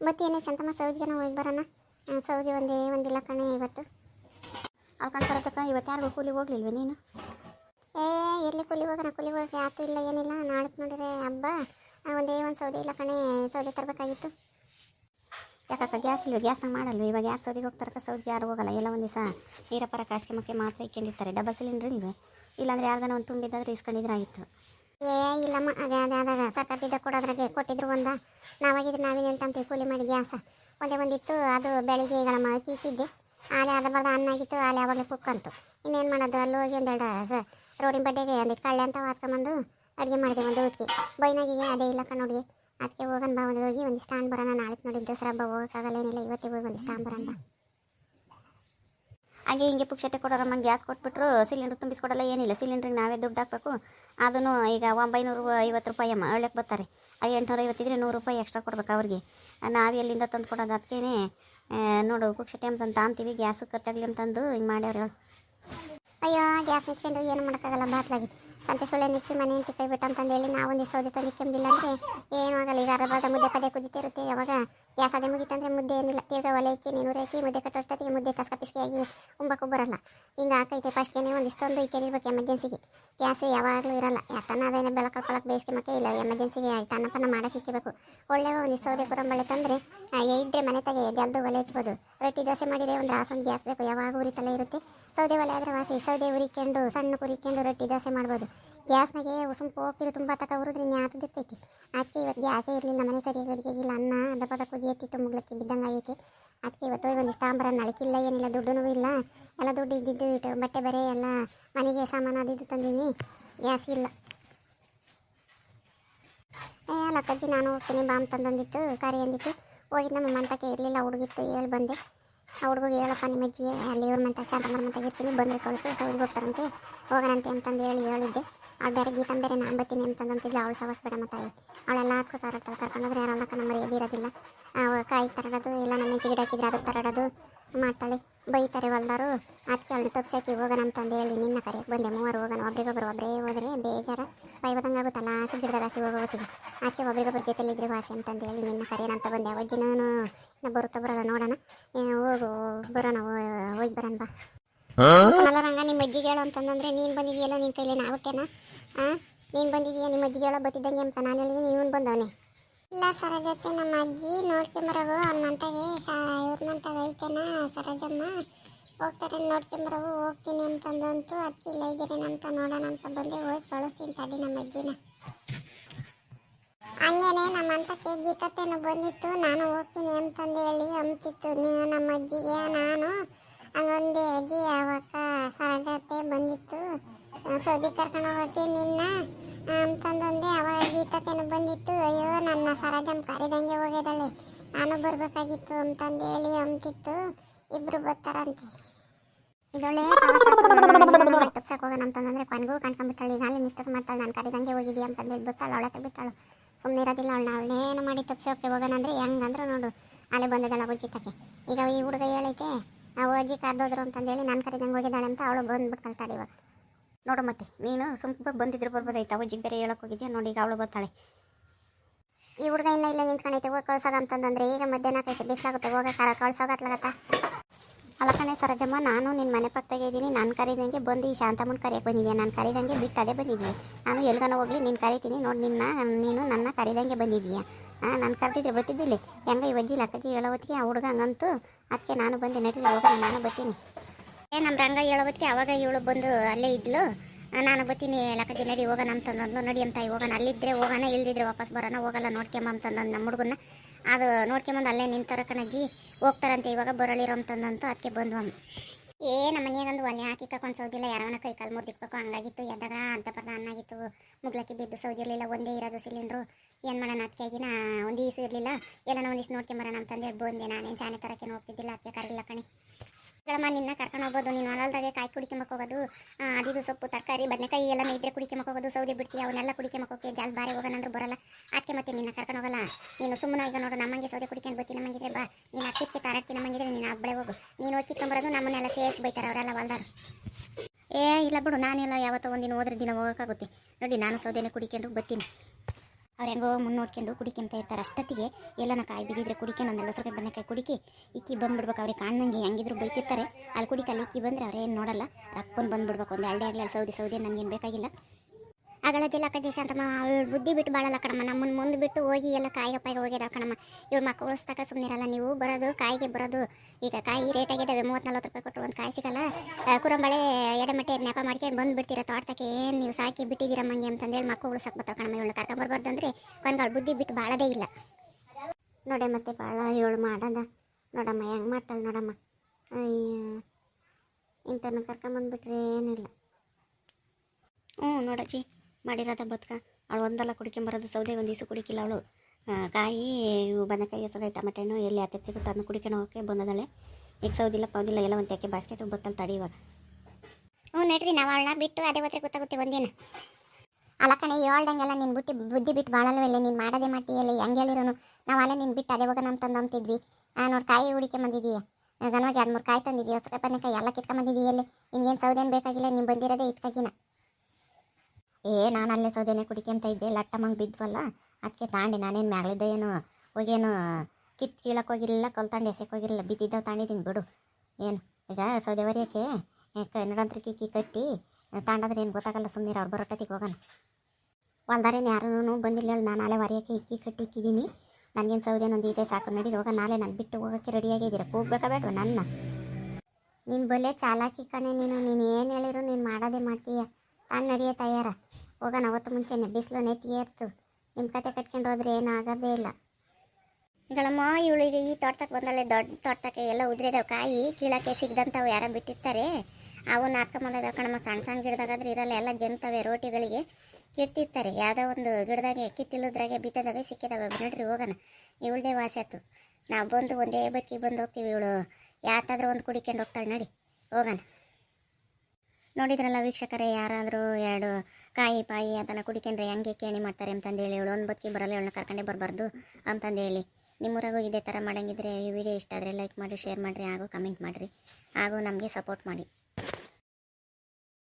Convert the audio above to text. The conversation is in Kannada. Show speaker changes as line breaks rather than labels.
ಮತ್ತೇನೇ ಶಾಂತಮ್ಮ ಸೌದಿಗೆನ ಹೋಗಿ ಬರೋಣ. ಸೌದಿ ಒಂದೇ ಒಂದಿಲ್ಲ ಕಣೆ ಇವತ್ತು.
ಬರತಕ್ಕ ಇವತ್ತು ಯಾರಿಗೂ ಕೂಲಿ ಹೋಗ್ಲಿಲ್ವೇ ನೀನು?
ಏ, ಎಲ್ಲಿ ಕೂಲಿ ಹೋಗೋಣ, ಕೂಲಿ ಹೋಗಿ ಆತು ಇಲ್ಲ, ಏನಿಲ್ಲ. ನಾಳೆ ನೋಡಿದ್ರೆ ಹಬ್ಬ. ಒಂದೇ ಒಂದು ಸೌದೆ ಇಲ್ಲ ಕಣೆ, ಸೌದೆ ತರಬೇಕಾಗಿತ್ತು.
ಯಾಕಕ್ಕ ಗ್ಯಾಸ್ ಇಲ್ವ? ಗ್ಯಾಸ್ನಾಗ ಮಾಡಲ್ವ? ಇವಾಗ ಯಾರು ಸೌದಿಗೆ ಹೋಗ್ತಾರಕ್ಕ? ಸೌದಿಗೆ ಯಾರು ಹೋಗಲ್ಲ? ಎಲ್ಲ ಒಂದು ದಿವಸ ನೀರಪ್ಪರ ಪರ ಕಾಸಿಗೆ ಮಕ್ಕೆ ಮಾತ್ರ ಇಕ್ಕೊಂಡಿರ್ತಾರೆ. ಡಬಲ್ ಸಿಲಿಂಡ್ರ್ ಇಲ್ವೇ? ಇಲ್ಲಾಂದ್ರೆ ಯಾರ್ದಾನ ಒಂದು ತುಂಬಿದ್ದಾದ್ರೆ ಇಸ್ಕೊಂಡಿದ್ರೆ ಆಯಿತು.
ಏ, ಇಲ್ಲಮ್ಮ, ಅದೇ ಅದೇ ಅದಾಗ ಸಕತ್ತಿದ್ದ ಕೊಡೋದ್ರಾಗೆ ಕೊಟ್ಟಿದ್ರು ಒಂದ. ನಾವಾಗಿದ್ರೆ ನಾವೇನು ಅಂತ ಕೂಲಿ ಮಾಡಿ ಗ್ಯಾಸ. ಒಂದೇ ಒಂದಿತ್ತು, ಅದು ಬೆಳಿಗ್ಗೆ ಈಗಳಮ್ಮ ಅಕ್ಕಿ ಇಕ್ಕಿದ್ದೆ. ಆಲೆ ಅದ ಬರ್ದ ಅನ್ನ ಆಗಿತ್ತು, ಆಲೆ ಅವಾಗಲೇ ಕುಕ್ಕಂತು. ಇನ್ನೇನು ಮಾಡೋದು, ಅಲ್ಲಿ ಹೋಗಿ ಒಂದೆರಡು, ಸ, ರೋಡಿನ ಬಡ್ಡೆಗೆ ಒಂದಿಟ್ಟು ಕಳ್ಳೆ ಅಂತ ಹಾಕೊಂಬಂದು ಅಡುಗೆ ಮಾಡಿದೆ ಒಂದು ಊಟಕ್ಕೆ ಬೈನಾಗಿಗೆ ಅದೇ ಇಲ್ಲ ನೋಡಿ. ಅದಕ್ಕೆ ಹೋಗೋಣ ಬಾ, ಒಂದು ಹೋಗಿ ಒಂದು ಸ್ಟ್ಯಾಂಡ್ ಬರೋಣ. ನಾಳೆ ನೋಡಿ ದಸರಾ ಹಬ್ಬ ಹೋಗೋಕ್ಕಾಗಲ್ಲ, ಏನಿಲ್ಲ ಇವತ್ತಿಗೆ ಹೋಗಿ ಒಂದು ಸ್ಟ್ಯಾಂಡ್ ಬರೋಣ
ಹಾಗೆ ಹಿಂಗೆ ಪುಕ್ಷಟೆ ಕೊಡೋರಮ್ಮ ಗ್ಯಾಸ್ ಕೊಟ್ಬಿಟ್ರು ಸಿಲಿಂಡ್ರ್ ತುಂಬಿಸ್ಕೊಡಲ್ಲ, ಏನಿಲ್ಲ. ಸಿಲಿಂಡ್ರಿಗೆ ನಾವೇ ದುಡ್ಡು ಹಾಕ್ಬೇಕು. ಅದನ್ನು ಈಗ ಒಂಬೈನೂರು ಐವತ್ತು ರೂಪಾಯಿ ಅಮ್ಮ ಹೇಳಕ್ಕೆ ಬರ್ತಾರೆ. ಆ ಎಂಟುನೂರ ಐವತ್ತಿದ್ರೆ ನೂರು ರೂಪಾಯಿ ಎಕ್ಸ್ಟ್ರಾ ಕೊಡ್ಬೇಕು ಅವ್ರಿಗೆ. ನಾವು ಎಲ್ಲಿಂದ ತಂದು ಕೊಡೋದು ಅದಕ್ಕೇ ನೋಡು, ಪುಕ್ಷಟೆ ಅಂತಂದು ತಾಂತೀವಿ ಗ್ಯಾಸು ಖರ್ಚಾಗಲಿ ಅಂತಂದು ಹಿಂಗೆ ಮಾಡ್ಯಾವ್ರು ಹೇಳು
ಅಯ್ಯೋ, ಗ್ಯಾಸ್ ನಿಚ್ಕೊಂಡು ಏನು ಮಾಡೋಕ್ಕಾಗಲ್ಲ, ಬಾತ್ಲಾಗಿ. ಸಂತೆ ಸೊಳ್ಳೆ ನಿಚ್ಚಿ ಮನೆ ನಿಂತು ಕೈ ಬಿಟ್ಟು ಅಂತಂದೇಳಿ ನಾವು ಒಂದು ಸೌದೆ ತಂದು ಕೆಮ್ಮಿಲ್ಲ ಅಂದರೆ ಏನೂ ಆಗಲ್ಲ. ಈಗ ಅರ್ಧ ಮುದ್ದೆ ಪದೇ ಕುದಿತಿರುತ್ತೆ ಯಾವಾಗ? ಗ್ಯಾಸ್ ಅದೇ ಮುಗಿತಂದರೆ ಮುದ್ದೆ ಏನಿಲ್ಲ. ತಿರ್ಗಾ ಒಲೆ ಹಚ್ಚಿ ನೀರು ಹಾಕಿ ಮುದ್ದೆ ಕಟ್ಟೋಷ್ಟೊತ್ತಿಗೆ ಮುದ್ದೆ ಕಸ್ಕ ಪಿಸ್ಕಿಯಾಗಿ ಉಂಬಕ್ಕೂ ಬರಲ್ಲ. ಹಿಂಗೆ ಹಾಕೈತೆ ಫಸ್ಟ್ಗೆ ಒಂದು ಇಷ್ಟೊಂದು ಕೇಳಿರ್ಬೇಕು ಎಮರ್ಜೆನ್ಸಿಗೆ ಗ್ಯಾಸ್ ಯಾವಾಗಲೂ ಇರಲ್ಲ. ಯಾಕನ್ನ ಅದೇನೇ ಬೆಳಕಳ್ಕೊಳಕ್ಕೆ ಬೇಯಿಸ್ಕೊಂಬಕ್ಕೆ ಇಲ್ಲ. ಎಮರ್ಜೆನ್ಸಿಗೆ ಟನ್ನಪ್ಪನ ಮಾಡೋಕೆ ಇಕ್ಕಬೇಕು. ಒಳ್ಳೆಯ ಒಂದು ಸೌದೆ ಕುರಂಬಳೆ ತಂದರೆ ಇದ್ದರೆ ಮನೆ ತೆಗೆ ಜಲ್ದು ಒಲೆ ಹಚ್ಬೋದು. ರೊಟ್ಟಿ ದೋಸೆ ಮಾಡಿದರೆ ಒಂದು ಹಾಸನ ಗ್ಯಾಸ್ ಬೇಕು. ಯಾವಾಗ ಉರಿತಲೇ ಇರುತ್ತೆ. ಸೌದೆ ಒಲೆ ಆದರೆ ವಾಸಿ. ಸೌದೆ ಉರಿಕೊಂಡು, ಸಣ್ಣ ಉರಿಕೊಂಡು ರೊಟ್ಟಿ ದೋಸೆ ಮಾಡ್ಬೋದು. ಗ್ಯಾಸ್ನಾಗೆ ಉಸುಂಪು ಹೋಗ್ತಿರು ತುಂಬ ತಕ ಉರಿದ್ರೆ ನ್ಯಾತದಿರ್ತೈತಿ ಅದಕ್ಕೆ ಇವತ್ತು ಗ್ಯಾಸೇ ಇರಲಿಲ್ಲ, ಮನೆ ಸರಿಯಾಗಿ ಅಡುಗೆಗಿಲ್ಲ ಅನ್ನ, ದಪ್ಪದ ಕುದಿಯತ್ತಿತ್ತು ಮುಗ್ಲಕ್ಕೆ ಬಿದ್ದಂಗೆ ಆಗೈತಿ. ಅದಕ್ಕೆ ಇವತ್ತು ಒಂದು ಸಾಂಬಾರ ನಳಕಿಲ್ಲ ಏನಿಲ್ಲ ದುಡ್ಡು ಇಲ್ಲ. ಎಲ್ಲ ದುಡ್ಡು ಇದ್ದಿದ್ದು ಇಟ್ಟು, ಬಟ್ಟೆ ಬೇರೆ, ಎಲ್ಲ ಮನೆಗೆ ಸಾಮಾನು ಅದಿದ್ದು ತಂದೀನಿ. ಗ್ಯಾಸ್ ಇಲ್ಲ. ಏ ಲಕ್ಕಜ್ಜಿ ನಾನು ಹೋಗ್ತೀನಿ ಬಾಂಬ್ ತಂದಂದಿತ್ತು ಕರಿ ಅಂದಿತ್ತು. ನಮ್ಮ ಮಂತಕ್ಕೆ ಇರಲಿಲ್ಲ, ಹುಡುಗಿತ್ತು ಹೇಳಿ ಬಂದೆ. ಆ ಹುಡುಗ ಹೇಳಪ್ಪ, ನಿಮ್ಮ ಅಜ್ಜಿ, ಅಲ್ಲಿ ಇವ್ರ ಮಂತ ಶಾಂತಮ್ಮರ ಮಂತಾಗಿರ್ತೀನಿ ಬಂದರೆ ಕಳಿಸು ಸೌದಿಗೆ ಹೋಗ್ತಾರಂತೆ, ಹೋಗೋಣಂತೆ ಅಂತಂದು ಹೇಳಿ ಹೇಳಿದ್ದೆ. ಅವ್ಳು ಬೇರೆ ಗೀತನ್ ಬೇರೆ ನಾನು ಬರ್ತೀನಿ ಅಂತಂದಂತಿದ್ಲು ಅವಳು ಸವಸ್ಬೇಡ ತಾಯಿ ಅವಳೆಲ್ಲ ಹತ್ಕೊ ತರಡ್ತಾಳೆ ಕರ್ಕೊಂಡೋದ್ರೆ ಯಾರಲ್ಲ ನಮ್ಮ ಮರ್ಯಾದೆ ಇರೋದಿಲ್ಲ. ಅವ ಕಾಯಿ ತರಡೋದು, ಇಲ್ಲ ನಮ್ಮ ಗಿಡ ಹಾಕಿದ್ರೆ ಅದಕ್ಕೆ ತರಡೋದು ಮಾಡ್ತಾಳೆ. ಬೈತಾರೆ ಹೊಲ್ದಾರು. ಅದಕ್ಕೆ ಅವಳು ತಪ್ಸಾಕಿ ಹೋಗೋಣ ಅಂತಂದು ಹೇಳಿ ನಿನ್ನ ಕರೆ ಬಂದೆ. ಮೂವರು ಹೋಗೋಣ. ಒಬ್ರಿಗೊಬ್ರು ಒಬ್ಬರೇ ಹೋದ್ರೆ ಬೇಜಾರ. ಬೈಬೋದಂಗೆ ಆಗುತ್ತಲ್ಲ ಆಸೆ ಗಿಡದ ರಾಸಿ ಹೋಗೋ ಹೊತ್ತಿಗೆ. ಅದಕ್ಕೆ ಒಬ್ರಿಗೊಬ್ರು ಜೊತೆಲಿದ್ರೆ ವಾಸಿ ಅಂತಂದು ಹೇಳಿ ನಿನ್ನ ಕರೆಯೋಣ ಅಂತ ಬಂದೆ. ಅವಜ್ಜಿನೂ ಬರುತ್ತಾ ಬರೋಲ್ಲ ನೋಡೋಣ. ಹೋಗು ಬರೋಣ ಹೋಗಿ, ಬರೋಣ ಬಾ. ಅಲ್ಲ ರಂಗ ನಿಮ್ಮ ಅಜ್ಜಿಗೆ ಹೇಳು ಅಂತಂದ್ರೆ ನೀನು ಬಂದಿದೆಯಲ್ಲ ನಿನ್ನ ಕೈಲಿ ಆಗುತ್ತೇನಾ ಹಾಂ ನೀನು ಬಂದಿದೀಯ? ನಿಮ್ಮ ಅಜ್ಜಿಗೆ ಹೇಳೋ ಬತ್ತಿದ್ದಂಗೆ ಅಂತ ನಾನು ಹೇಳಿದೀನಿ ಇವನು ಬಂದವನೇ? ಇಲ್ಲ ಸರ ಜೊತೆ ನಮ್ಮ ಅಜ್ಜಿ ನೋಡ್ಕೊಂಬರವು ಅವ್ನ ಮಂತಾಗೆ ಶಾ ಐತೆನಾ ಸರೋಜಮ್ಮ? ಹೋಗ್ತಾರೆ ನೋಡ್ಕೊಂಬರವು ಹೋಗ್ತೀನಿ ಅಂತಂದಂತು ಅದಕ್ಕೆ ಇಲ್ಲ ಅಂತ ನೋಡೋಣ ಅಂತ ಬಂದೆ, ಹೋಗಿ ಕಳಿಸ್ತೀನಿ ತಡಿ ನಮ್ಮ ಅಜ್ಜಿನ. ಹಂಗೇನೆ, ನಮ್ಮ ಅಂತಕ್ಕೆ ಗೀತತ್ತೇನು ಬಂದಿತ್ತು, ನಾನು ಹೋಗ್ತೀನಿ ಅಂತಂದು ಹೇಳಿ ಅಂತಿತ್ತು ನೀವು ನಮ್ಮ ಅಜ್ಜಿಗೆ, ನಾನು. ಹಂಗೊಂದೇ ಅಜ್ಜಿ ಯಾವಾಗ ಸರಜತೆ ಬಂದಿತ್ತು. ಸೌದಿ ಕರ್ಕೊಂಡು ಹೋಗಿ ನಿನ್ನ ಅಂತಂದೊಂದೇ ಅವಾಗ ಗೀತಕ್ಕೇನು ಬಂದಿತ್ತು. ಅಯ್ಯೋ, ನನ್ನ ಸರಜಮ್ ಕರೆದಂಗೆ ಹೋಗಿದ್ದಾಳೆ ನಾನು ಬರಬೇಕಾಗಿತ್ತು ಅಂತಂದು ಹೇಳಿ ಅಂತಿತ್ತು ಇಬ್ರು ಬರ್ತಾರಂತೆ. ಇದೊಳ್ಳೆ ತಪ್ಸಕ್ಕೆ ಹೋಗೋಣ ಅಂತಂದ್ರೆ ಕೊನೆಗೂ ಕಣ್ಕೊಂಡ್ಬಿಟ್ಟಾಳೆ. ಈಗ ಅಲ್ಲಿ ಮಿಸ್ಟರ್ ಮಾಡ್ತಾಳೆ ನಾನು ಕರೆದಂಗೆ ಹೋಗಿದ್ದೀಯ ಅಂತಂದೇಳಿ ಗೊತ್ತಾಳ ಅವಳ ಬಿಟ್ಟಾಳು. ಸುಮ್ಮನೆ ಇರೋದಿಲ್ಲ ಅವಳನ್ನ ಅವಳೇನು ಮಾಡಿ ತಪ್ಸೋಕೆ ಹೋಗೋಣ ಅಂದರೆ ಹೆಂಗಂದ್ರೆ ನೋಡು. ಅಲ್ಲಿ ಬಂದಿದ್ದಾಳೆ ಅಜ್ಜಿತಕ್ಕೆ ಈಗ ಈ ಹುಡುಗ ಹೇಳೈತೆ ಆ ಹೋಗಿ ಕರೆದೋದ್ರು ಅಂತಂದೇಳಿ ನಾನು ಕರೆದಂಗೆ ಹೋಗಿದ್ದಾಳೆ ಅಂತ ಅವಳು ಬಂದ್ಬಿಡ್ತಾಳೆ ತಾಡಿ ಇವಾಗ.
ನೋಡು ಮತ್ತೆ, ನೀನು ಸುಮ್ಮ ಬಂದಿದ್ರು ಬರ್ಬೋದಾಯ್ತು? ಅವಜ್ಜಿಗೆ ಬೇರೆ ಹೇಳಕ್ಕೆ ಹೋಗಿದ್ಯಾ? ನೋಡಿ ಈಗ ಅವಳು ಬರ್ತಾಳೆ.
ಈ ಹುಡುಗ ಇನ್ನೂ ಇಲ್ಲೇ ನಿಂತ್ಕೊಂಡೈತೆ, ಹೋಗಿ ಕಳ್ಸೋದು ಅಂತಂದ್ರೆ ಈಗ ಮಧ್ಯಾಹ್ನ ಕೈತೆ ಬಿಸಿಲಾಗುತ್ತೆ ಹೋಗಕ್ಕೆ ಕಳ್ಸೋಗತ್ಲಾಗತ್ತ
ಅಲ್ಲ ಕಣೆ ಸರೋಜಮ್ಮ, ನಾನು ನಿನ್ನ ಮನೆ ಪಕ್ಕದಾಗೆ ಇದ್ದೀನಿ. ನಾನು ಕರೀದಂಗೆ ಬಂದು ಈ ಶಾಂತಮ್ಮನ ಕರೆಯಕ್ಕೆ ಬಂದಿದ್ದೆ ನಾನು ಕರೀದಂಗೆ ಬಿಟ್ಟು ಅದೇ ಬಂದಿದ್ದೀನಿ ನಾನು ಎಲ್ಗನ ಹೋಗಲಿ, ನೀನು ಕರಿತೀನಿ. ನೋಡಿ, ನಿನ್ನ, ನೀನು ನನ್ನ ಕರೀದಂಗೆ ಬಂದಿದ್ದೀಯಾ ಹಾಂ ನಾನು ಕರೆದಿದ್ರೆ ಬರ್ತಿದ್ದಿಲ್ಲ? ಹೆಂಗ ಈ ಅಜ್ಜಿ ಲಕ್ಕಜ್ಜಿ ಹೇಳೋ ಹೊತ್ತಿಗೆ ಆ ಹುಡುಗ ಹಂಗಂತೂ. ಅದಕ್ಕೆ ನಾನು ಬಂದೆ ನಟಿ ಹೋಗೋಣ, ನಾನು ಬರ್ತೀನಿ.
ಏ ನಮ್ಮ ರಂಗ ಹೇಳೋ ಹೊತ್ತಿಗೆ ಅವಾಗ ಇವಳು ಬಂದು ಅಲ್ಲೇ ಇದ್ಲು. ನಾನು ಬರ್ತೀನಿ ಲಕ್ಕಜ್ಜಿ ನಡಿ ಹೋಗೋಣ ಅಂತಂದು ನಡಿ ಅಂತ, ಹೋಗೋಣ. ಅಲ್ಲಿದ್ದರೆ ಹೋಗೋಣ, ಇಲ್ದಿದ್ರೆ ವಾಪಸ್ ಬರೋಣ. ಹೋಗಲ್ಲ ನೋಡ್ಕೊಂಬ ಅಂತಂದು ನಮ್ಮ ಹುಡುಗನ್ನ. ಅದು ನೋಡ್ಕೊಂಬಂದು ಅಲ್ಲೇ ನಿಂತಾರ ಕಣಜ್ಜಿ. ಹೋಗ್ತಾರಂತೆ, ಇವಾಗ ಬರಳಿರೋ ಅಂತಂದಂತು ಅದಕ್ಕೆ ಬಂದ್ವು ಏ, ನಮ್ಮ ಮನೆಯಾಗಂದು ಒಲೆ ಹಾಕಿ ಕಕೊಂಡು ಸೌದಿಲ್ಲ, ಯಾರವನ ಕೈ ಕಾಲು ಮುರಿದಿಕ್ಬೇಕು ಹಂಗಾಗಿತ್ತು. ಎದ್ದಾಗ ಅಂತ ಬರ್ದ ಅನ್ನಾಗಿತ್ತು. ಮುಗ್ಲಕ್ಕೆ ಬಿದ್ದು ಸೌದಿರ್ಲಿಲ್ಲ, ಒಂದೇ ಇರೋದು ಸಿಲಿಂಡ್ರು. ಏನು ಮಾಡೋಣ ಅದಕ್ಕೆ ಆಗಿನ ಒಂದು ಇರಲಿಲ್ಲ. ಎಲ್ಲನ ಒಂದು ಈಸು ನೋಡ್ಕೊಂಬರೋಣ ಅಂತಂದೇಳಿ ಬಂದೆ. ನಾನೇನು ಸಾನೆ ತರಕ್ಕೇನು ಹೋಗ್ತಿದ್ದಿಲ್ಲ ಅದಕ್ಕೆ ಕರಲಿಲ್ಲ ಕಣೆ. ಗಳಮ್ಮ ನಿನ್ನ ಕರ್ಕೊಂಡು ಹೋಗೋದು, ನೀನು ಹೊಲದಾಗೆ ಕಾಯಿ ಕುಡಿಕೊಂಬಕ್ಕೆ ಹೋಗೋದು ಅದಿದು ಸೊಪ್ಪು, ತರಕಾರಿ, ಬದನೆಕಾಯಿ ಎಲ್ಲ ಇದ್ರೆ ಕುಡಿಕೊಂಬಕ್ಕೆ ಹೋಗೋದು, ಸೌದೆ ಬಿಡ್ತೀವಿ ಅವನ್ನೆಲ್ಲ ಕುಡಿಕೊಂಬಕ್ಕೆ ಹೋಗಿ ಜಾಲ್ ಬಾರಿ ಹೋಗೋಣ ಬರೋಲ್ಲ. ಅದಕ್ಕೆ ಮತ್ತೆ ನಿನ್ನ ಕರ್ಕೊಂಡು ಹೋಗಲ್ಲ. ನೀನು ಸುಮ್ಮನೆ ಈಗ ನೋಡು, ನಮ್ಮಂಗೆ ಸೌದೆ ಕುಡಿಕೊಂಡು ಬರ್ತೀನಿ ನಮ್ಮಂಗಿದ್ರೆ ಬಾ. ನೀನು ಅಕ್ಕಿಕ್ಕೆ ತಾರಟ್ಟಿ ನಮ್ಮಂಗಿದ್ರೆ ನೀನು ಹಬ್ಬಳೆ ಹೋಗು. ನೀನು ಹೋಗಿ ನಮ್ಮನ್ನೆಲ್ಲ ಸೇರಿಸಿ ಬೈತಾರೆ ಅವರೆಲ್ಲ ಹೊಲ್ದಾರ
ಏ, ಇಲ್ಲ ಬಿಡು, ನಾನೆಲ್ಲ ಯಾವತ್ತೋ ಒಂದಿನ ಹೋದ್ರೆ ದಿನ ಹೋಗೋಕ್ಕಾಗುತ್ತೆ. ನೋಡಿ, ನಾನು ಸೌದೆನೇ ಕುಡಿಕೊಂಡು ಬರ್ತೀನಿ. ಅವ್ರು ಹೆಂಗೋ ಮುನ್ನೋಡ್ಕೊಂಡು ಕುಡಿಕೊಂತ ಇರ್ತಾರೆ. ಅಷ್ಟೊತ್ತಿಗೆ ಎಲ್ಲನ ಕಾಯಿ ಬಿದ್ದಿದ್ರೆ ಕುಡಿಕೊಂಡು ಒಂದೆರಡು ಸ್ವಲ್ಪ ಬದನೆಕಾಯಿ ಕುಡಿಕಿ ಇಕ್ಕಿ ಬಂದ್ಬಿಡ್ಬೇಕು. ಅವ್ರಿಗೆ ಕಾಣಂಗೆ ಹೆಂಗಿದ್ರು ಬೈತಿರ್ತಾರೆ. ಅಲ್ಲಿ ಕುಡಿಕ ಅಲ್ಲಿ ಇಕ್ಕಿ ಬಂದರೆ ಅವ್ರೇನು ನೋಡಲ್ಲ. ರಪ್ಪನ್ ಬಂದ್ಬಿಡ್ಬೇಕು. ಒಂದು ಎರಡೇ ಆಗಲಿ, ಅಲ್ಲಿ ಸೌದಿ ಸೌದಿ ನನಗೇನು ಬೇಕಾಗಿಲ್ಲ.
ಅಗಳ ಜಿಲ್ಲಕ್ಕ ಅಂತಮ್ಮ, ಅವಳು ಬುದ್ಧಿ ಬಿಟ್ಟು ಬಾಳಲ್ಲ ಕಣಮ್ಮ. ನಮ್ಮನ್ನು ಮುಂದೆ ಬಿಟ್ಟು ಹೋಗಿ ಎಲ್ಲ ಕಾಯಿಗೆ ಪಾಯಿಗೆ ಹೋಗ್ಯದ ಕಣಮ್ಮ. ಇವಳು ಮಕ್ಕ ಸುಮ್ಮನೆ ಸುಮ್ಮನಿರಲ್ಲ ನೀವು. ಬರೋದು, ಕಾಯಿಗೆ ಬರೋದು. ಈಗ ಕಾಯಿ ರೇಟ್ ಆಗಿದ್ದಾವೆ ಮೂವತ್ತು ನಲ್ವತ್ತು ರೂಪಾಯಿ ಕೊಟ್ಟು ಒಂದು ಕಾಯಿ ಸಿಗಲ್ಲ. ಕುರಂಬಳೆ ಎಡಮಟ್ಟೆ ನೆಪ ಮಾಡ್ಕೊಂಡು ಬಂದು ಬಿಡ್ತೀರ ತೋಟಕ್ಕೆ. ಏನು ನೀವು ಸಾಕಿ ಬಿಟ್ಟಿದ್ದೀರ ಮಂಗೆ ಅಂತಂದೇಳಿ ಮಕ್ಕಳು ಉಳಿಸಕ್ಕೆ ಬರ್ತಾವೆ ಕಣಮ್ಮ ಇವಳು ಅಂದರೆ ಕೊನೆಗಳು ಬುದ್ಧಿ ಬಿಟ್ಟು ಬಾಳದೇ ಇಲ್ಲ. ನೋಡಮ್ಮ ಮತ್ತೆ ಭಾಳ ಇವಳು ಮಾಡದ. ನೋಡಮ್ಮ, ಹೆಂಗೆ ಮಾಡ್ತಾಳೆ ನೋಡಮ್ಮ. ಇಂಥನ ಕರ್ಕೊಂಬಂದ್ಬಿಟ್ರೆ ಏನಿಲ್ಲ.
ಹ್ಞೂ ನೋಡಜ್ಜಿ ಮಾಡಿರೋದ ಬದುಕ ಅವಳು ಒಂದಲ್ಲ ಕುಡಿಕೊಂಬರೋದು, ಸೌದೆ ಒಂದು ದಿವಸ ಕುಡಿಕಿಲ್ಲ ಅವಳು. ಕಾಯಿ ಬದನೆಕಾಯಿ, ಹೆಸರು ಟಮಟೆ ಹಣ್ಣು ಎಲ್ಲಿ ಅತ್ತೆ ಸಿಗುತ್ತೆ ಅದನ್ನು ಕುಡಿಕೊಂಡು ಹೋಗೋಕೆ ಬಂದದಾಳೆ. ಈಗ ಸೌದಿಲ್ಲ ಪೌದಿಲ್ಲ ಎಲ್ಲ ಒಂದು ತೆಕ್ಕೆ ಬಾಸ್ಕೆಟ್ ಬತ್ತಲ್ಲಿ ತಡಿ ಇವಾಗ.
ಹ್ಞೂ ನಡ್ರಿ, ನಾವು ಅವಳನ್ನ ಬಿಟ್ಟು ಅದೇ ಹೋದ್ರೆ ಗೊತ್ತಾಗುತ್ತೆ ಒಂದೇನ ಅಲ್ಲ ಕಣೆ ಹೇಳ್ದಂಗೆಲ್ಲ ನೀನು ಬಿಟ್ಟು ಬುದ್ಧಿ ಬಿಟ್ಟು ಬಾಳಲ್ವಲ್ಲೇ ನೀನು ಮಾಡೋದೇ ಮಾಡ್ತೀಯಲ್ಲ ಹೆಂಗೆ ಹೇಳಿರೋನು? ನಾವು ಅಲ್ಲೇ ನೀನು ಬಿಟ್ಟು ಅದೇ ಹೋಗ ನಮ್ಮ ತಂದು ಆ, ನೋಡಿ ಕಾಯಿ ಹುಡಿಕೆ ಬಂದಿದ್ದೀಯ ನನಗೆ ಎರಡು ಮೂರು ಕಾಯಿ ತಂದಿದ್ದೀಯ ಹೊಸ ಬದನೆಕಾಯಿ ಎಲ್ಲ ಕಿತ್ಕೊಂಬಂದಿದ್ದೀಯಲ್ಲಿ ನಿನ್ಗೇನು ಸೌದೇನು ಬೇಕಾಗಿಲ್ಲ? ನೀನು ಬಂದಿರೋದೇ ಇತ್ಕಾಗಿನ.
ಏ, ನಾನು ಅಲ್ಲೇ ಸೌದೆನೆ ಕುಡಿಕೊಂತ ಇದ್ದೆ ಲಟ್ಟಮಂಗೆ ಬಿದ್ವಲ್ಲ ಅದಕ್ಕೆ ತಾಂಡಿ ನಾನೇನು ಮ್ಯಾಗಳಿದ್ದೆ ಏನು, ಹೋಗೇನು, ಕಿತ್ ಕೀಳಕ್ಕೆ ಹೋಗಿರಲಿಲ್ಲ ಕಲ್ತಂಡು ಎಸೆಕ್ ಹೋಗಿರಲಿಲ್ಲ, ಬಿದ್ದಿದ್ದಾವೆ ತಾಂಡಿದ್ದೀನಿ ಬಿಡು. ಏನು, ಈಗ ಸೌದೆ ಹೊರಿಯೋಕ್ಕೆ ಕನ್ನಡಂತ್ರ ಕಿಕ್ಕಿ ಕಟ್ಟಿ, ತಾಂಡಾದ್ರೆ ಏನು ಗೊತ್ತಾಗಲ್ಲ ಸುಮ್ಮನೆ ಅವ್ರು ಬರೋಟತಿಗೆ ಹೋಗೋಣ. ಹೊಲ್ದಾರೇನು ಯಾರೂ ಬಂದಿಲ್ಲ ಹೇಳಿ, ನಾನು ನಾಳೆ ಹೊರಿಯೋಕ್ಕೆ ಇಕ್ಕಿ ಕಟ್ಟಿ ಇಕ್ಕಿದ್ದೀನಿ ನನಗೇನು ಸೌದೆ ಒಂದು ಈಸೆ ಸಾಕು, ನಡೀರಿ, ಹೋಗ, ನಾಳೆ ನಾನು ಬಿಟ್ಟು ಹೋಗೋಕ್ಕೆ ರೆಡಿಯಾಗಿದ್ದೀರ ಹೋಗ್ಬೇಕಾ ಬೇಡ ನನ್ನ?
ನೀನು ಬಲೆ ಚಾಲಾಕಿ ಕಣೆ ನೀನು ನೀನು ಏನು ಹೇಳಿರು ನೀನು ಮಾಡೋದೇ ಮಾಡ್ತೀಯ. ತಾನು ನಡೆಯೋ ತಯಾರ. ಹೋಗೋಣ ಅವತ್ತು ಮುಂಚೆನೆ ಬಿಸಿಲು ನೆತ್ತಿ ಏರ್ತು ನಿಮ್ಮ ಕತೆ ಕಟ್ಕೊಂಡು ಹೋದ್ರೆ ಏನೂ ಆಗೋದೇ ಇಲ್ಲ ಗಳಮ್ಮ ಇವಳಿಗೆ ಈ ತೋಟಕ್ಕೆ ಬಂದಳೆ. ದೊಡ್ಡ ತೋಟಕ್ಕೆ ಎಲ್ಲ ಉದ್ರಿದಾವೆ. ಕಾಯಿ ಕೀಳಕ್ಕೆ ಸಿಗ್ದಂಥವು ಯಾರೋ ಬಿಟ್ಟಿರ್ತಾರೆ. ಅವನ್ನ ಹಾಕೊಂಬಂದಿದ್ದಾವೆ ಕಣಮ್ಮ. ಸಣ್ಣ ಸಣ್ಣ ಗಿಡದಾಗಾದ್ರೆ ಇರಲ್ಲ. ಎಲ್ಲ ಜಂತವೆ ರೋಟಿಗಳಿಗೆ ಕಿತ್ತಿರ್ತಾರೆ ಯಾವುದೋ ಒಂದು ಗಿಡದಾಗೆ ಕಿತ್ತಿಲ್ಲದ್ರಾಗೆ ಬಿತ್ತದವೆ ಸಿಕ್ಕಿದಾವೆ. ಬಿಡ್ರಿ ಹೋಗೋಣ. ಇವಳದೇ ವಾಸಿ ಆಯ್ತು ನಾವು ಬಂದು ಒಂದೇ ಬಕ್ಕಿ ಬಂದು ಹೋಗ್ತೀವಿ ಇವಳು. ಯಾತಾದ್ರೂ ಒಂದು ಕುಡಿಕೊಂಡು ಹೋಗ್ತಾಳೆ. ನಡಿ, ಹೋಗೋಣ. ನೋಡಿದ್ರಲ್ಲ ವೀಕ್ಷಕರೇ, ಯಾರಾದರೂ ಎರಡು ಕಾಯಿ ಪಾಯಿ ಅದನ್ನು ಕುಡಿಕೊಂಡ್ರೆ ಹೆಂಗೆ ಕೇಣಿ ಮಾಡ್ತಾರೆ ಅಂತಂದೇಳಿ ಇವಳು ಒಂದು ಬದುಕಿ ಬರಲ್ಲ, ಇವಳನ್ನ ಕರ್ಕೊಂಡೇ ಬರಬಾರ್ದು ಅಂತಂದೇಳಿ ನಿಮ್ಮೂರಾಗೂ ಇದೇ ಥರ ಮಾಡಂಗಿದ್ರೆ ಈ ವಿಡಿಯೋ ಇಷ್ಟ ಆದರೆ ಲೈಕ್ ಮಾಡಿ ಶೇರ್ ಮಾಡಿರಿ ಹಾಗೂ ಕಮೆಂಟ್ ಮಾಡಿರಿ ಹಾಗೂ ನಮಗೆ ಸಪೋರ್ಟ್ ಮಾಡಿ.